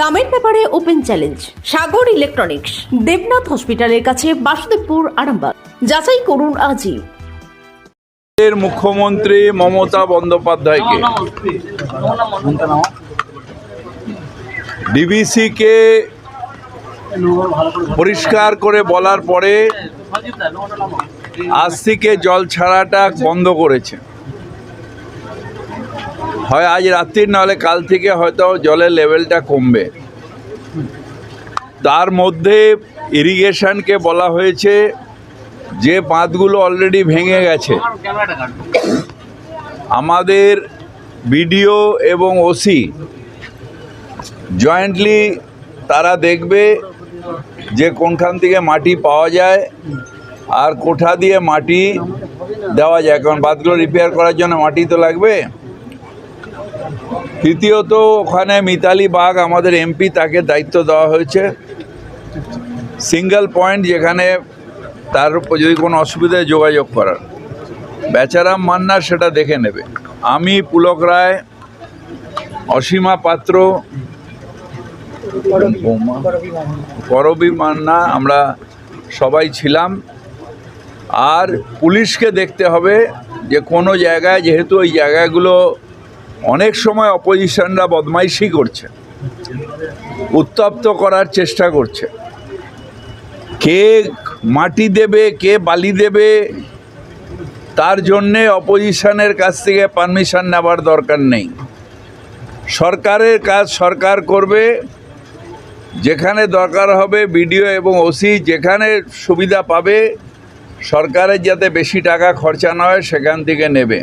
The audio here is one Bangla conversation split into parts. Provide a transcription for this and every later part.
দামের ব্যাপারে open challenge, Sagar electronics, Debnath হসপিটালের কাছে বাসুদেবপুর আরামবাগ। যাচাই করুন আজই। মুখ্যমন্ত্রী মমতা বন্দ্যোপাধ্যায়কে। ডিবিসিকে পরিষ্কার করে বলার পরে আজ থেকে জল ছাড়াটা বন্ধ করেছে। হয় আজ রাত্রির, নাহলে কাল থেকে হয়তো জলের লেভেলটা কমবে। তার মধ্যে ইরিগেশনকে বলা হয়েছে, যে বাঁধগুলো অলরেডি ভেঙে গেছে। আমাদের বিডিও এবং ওসি জয়েন্টলি তারা দেখবে যে কোনখান থেকে মাটি পাওয়া যায় আর কোঠা দিয়ে মাটি দেওয়া যায়, কারণ বাঁধগুলো রিপেয়ার করার জন্য মাটি তো লাগবে। তৃতীয়ত, ওখানে মিতালি বাগ, আমাদের এমপি, তাকে দায়িত্ব দেওয়া হয়েছে। সিঙ্গেল পয়েন্ট যেখানে তার যদি কোনো অসুবিধায় যোগাযোগ করার। বেচারাম মান্না সেটা দেখে নেবে। আমি পুলক রায়, অসীমা পাত্র করবী মান্না, আমরা সবাই ছিলাম। আর পুলিশকে দেখতে হবে যে কোনো জায়গায়, যেহেতু ওই জায়গাগুলো অনেক সময় অপোজিশনরা বদমাইশি করছে, উত্তপ্ত করার চেষ্টা করছে। কে মাটি দেবে, কে বালি দেবে, তার জন্যে অপোজিশনের কাছ থেকে পারমিশন নেওয়ার দরকার নেই। সরকারের কাজ সরকার করবে, যেখানে দরকার হবে বিডিও এবং ওসি যেখানে সুবিধা পাবে, সরকারের যাতে বেশি টাকা খরচা না হয় সেখান থেকে নেবে।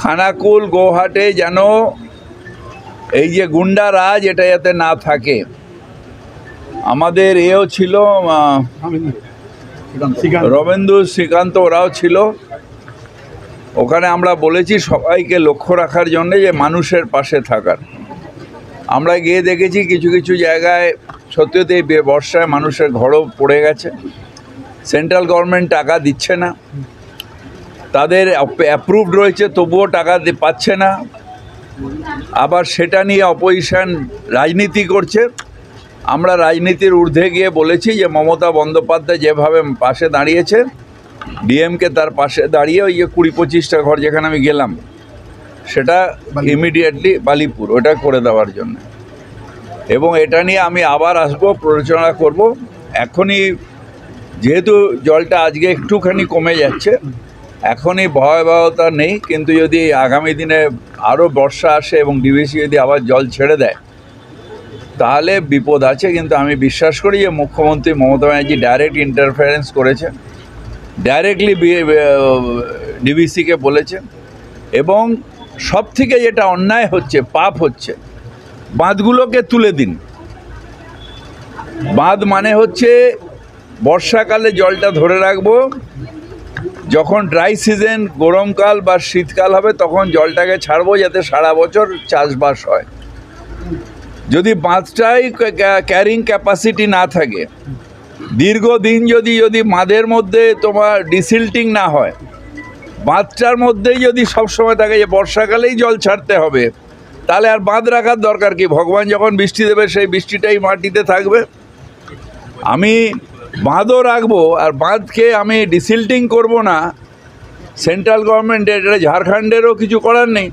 খানাকুল গৌহাটে যেন এই যে গুন্ডা রাজ, এটা যাতে না থাকে। আমাদের এও ছিল রবেন্দু শ্রীকান্ত ওরাও ছিল। ওখানে আমরা বলেছি সবাইকে লক্ষ্য রাখার জন্যে যে মানুষের পাশে থাকার। আমরা গিয়ে দেখেছি কিছু কিছু জায়গায় সত্যিতে বর্ষায় মানুষের ঘরও পড়ে গেছে। সেন্ট্রাল গভর্নমেন্ট টাকা দিচ্ছে না। তাদের অ্যাপ্রুভড রয়েছে তবুও টাকা পাচ্ছে না। আবার সেটা নিয়ে অপোজিশন রাজনীতি করছে। আমরা রাজনীতির ঊর্ধ্বে গিয়ে বলেছি যে মমতা বন্দ্যোপাধ্যায় যেভাবে পাশে দাঁড়িয়েছে ডিএমকে তার পাশে দাঁড়িয়ে ওই যে কুড়ি পঁচিশটা ঘর যেখানে আমি গেলাম সেটা ইমিডিয়েটলি বালিপুর ওটা করে দেওয়ার জন্য। এবং এটা নিয়ে আমি আবার আসব প্ররোচনা করব। এখনই যেহেতু জলটা আজকে একটুখানি কমে যাচ্ছে এখনই ভয়াবহতা নেই, কিন্তু যদি আগামী দিনে আরও বর্ষা আসে এবং ডিভিসি যদি আবার জল ছেড়ে দেয়, তাহলে বিপদ আছে, কিন্তু আমি বিশ্বাস করি যে মুখ্যমন্ত্রী মমতা ব্যানার্জি ডাইরেক্ট ইন্টারফারেন্স করেছে ডাইরেক্টলি ডিবিসিকে বলেছে, এবং সব থেকে যেটা অন্যায় হচ্ছে, পাপ হচ্ছে, বাঁধগুলোকে তুলে দিন। বাঁধ মানে হচ্ছে বর্ষাকালে জলটা ধরে রাখব যখন ড্রাই সিজন গরমকাল বা শীতকাল হবে, তখন জলটাকে ছাড়বো যাতে সারা বছর চাষবাস হয়। যদি বাঁধটাই ক্যারিং ক্যাপাসিটি না থাকে, দীর্ঘদিন যদি যদি বাঁধের মধ্যে তোমার ডিসিল্টিং না হয়, বাঁধটার মধ্যেই যদি সবসময় থাকে যে বর্ষাকালেই জল ছাড়তে হবে, তাহলে আর বাঁধ রাখার দরকার কি? ভগবান যখন বৃষ্টি দেবে, সেই বৃষ্টিটাই মাটিতে থাকবে। আমি বাঁধও রাখব আর বাঁধকে আমি ডিসিল্টিং করব না। সেন্ট্রাল গভর্নমেন্ট এটা ঝাড়খণ্ডেরও কিছু করার নেই।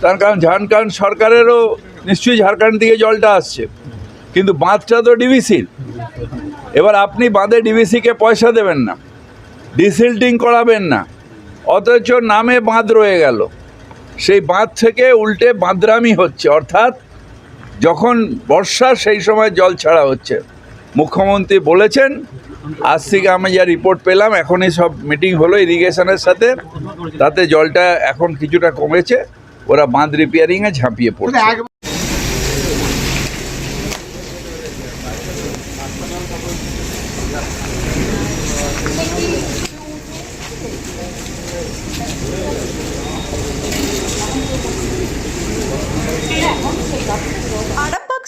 তার কারণ ঝাড়খণ্ড সরকারেরও নিশ্চয়ই ঝাড়খণ্ড থেকে জলটা আসছে। কিন্তু বাঁধটা তো ডিভিসির এবার আপনি বাঁধে ডিভিসিকে পয়সা দেবেন না। ডিসিল্টিং করাবেন না। অথচ নামে বাঁধ রয়ে গেল। সেই বাঁধ থেকে উল্টে বাঁধরামি হচ্ছে। অর্থাৎ যখন বর্ষা সেই সময় জল ছাড়া হচ্ছে। মুখ্যমন্ত্রী বলেছেন, আজ থেকে আমি যা রিপোর্ট পেলাম, এখনই সব মিটিং হলো ইরিগেশনের সাথে। তাতে জলটা এখন কিছুটা কমেছে, ওরা বাঁধ রিপেয়ারিংয়ে ঝাঁপিয়ে পড়ছে Arambagh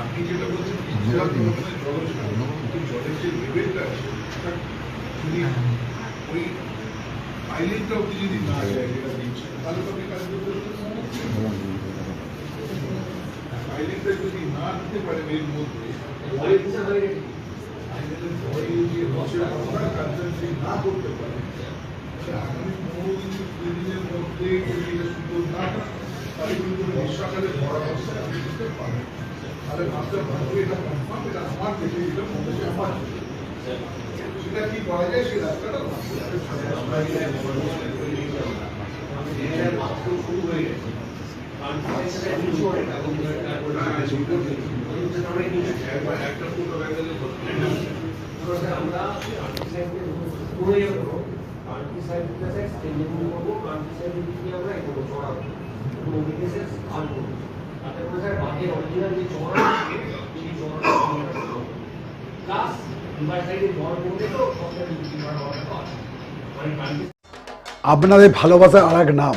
আপনি যেটা বলছেন ইচ্ছা জলছাড় কিন্তু জলের যে লেভেলটা আছে যদি ওই আইল্যান্ডটা অব্দি যদি না যায় যেটা দিচ্ছে তাহলে তো আপনি কাজ করতে আইল্যান্ডটা যদি না দিতে পারেন এর মধ্যে পরে যে রসের আপনারা কাজটা যদি না করতে পারেন আগামী পনেরো দিন কুড়ি দিনের মধ্যে যদি এটা সুন্দর না তাহলে কিন্তু বর্ষাকালে ভরা অবস্থা আপনি বুঝতে পারবেন তাহলে মাস্টার ভাববে এটা কনফার্ম এটা আমার দেখে দিলাম মনে হচ্ছে আমার সেটা কি করা যায়? সেই রাস্তাটা একটা ফুটো হয়ে আপনাদের ভালোবাসার আর এক নাম।